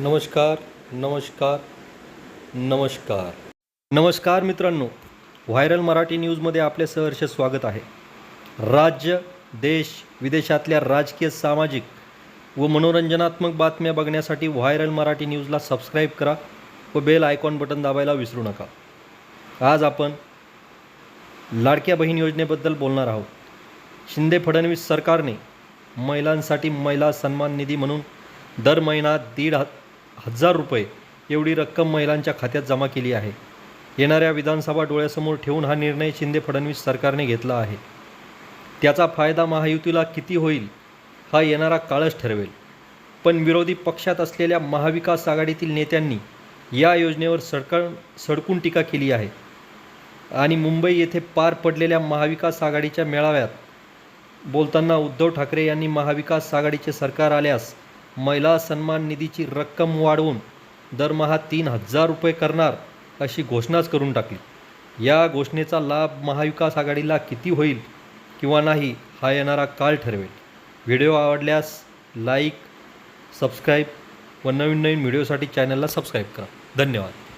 नमस्कार नमस्कार नमस्कार. नमस्कार मित्रांनो व्हायरल मराठी न्यूजमध्ये आपले सहर्ष स्वागत आहे. राज्य देश विदेशातल्या राजकीय सामाजिक व मनोरंजनात्मक बातम्या बघण्यासाठी व्हायरल मराठी न्यूजला सबस्क्राईब करा व बेल आयकॉन बटन दाबायला विसरू नका. आज आपण लाडक्या बहीण योजनेबद्दल बोलणार आहोत. शिंदे फडणवीस सरकारने महिलांसाठी महिला सन्मान निधी म्हणून दर महिना दीड हजार रुपये एवढी रक्कम महिलांच्या खात्यात जमा केली आहे. येणाऱ्या विधानसभा डोळ्यासमोर ठेवून हा निर्णय शिंदे फडणवीस सरकारने घेतला आहे. त्याचा फायदा महायुतीला किती होईल हा येणारा काळच ठरवेल. पण विरोधी पक्षात असलेल्या महाविकास आघाडीतील नेत्यांनी या योजनेवर सडकण सडकून टीका केली आहे. आणि मुंबई येथे पार पडलेल्या महाविकास आघाडीच्या मेळाव्यात बोलताना उद्धव ठाकरे यांनी महाविकास आघाडीचे सरकार आल्यास महिला सन्मान निधीची रक्कम वाढवून दरमहा तीन हजार रुपये करणार अशी घोषणाच करून टाकली. या घोषणेचा लाभ महाविकास आघाडीला किती होईल किंवा नाही हा येणारा काळ ठरवेल. व्हिडिओ आवडल्यास लाईक सबस्क्राईब व नवीन नवीन व्हिडिओसाठी चॅनलला सबस्क्राईब करा. धन्यवाद.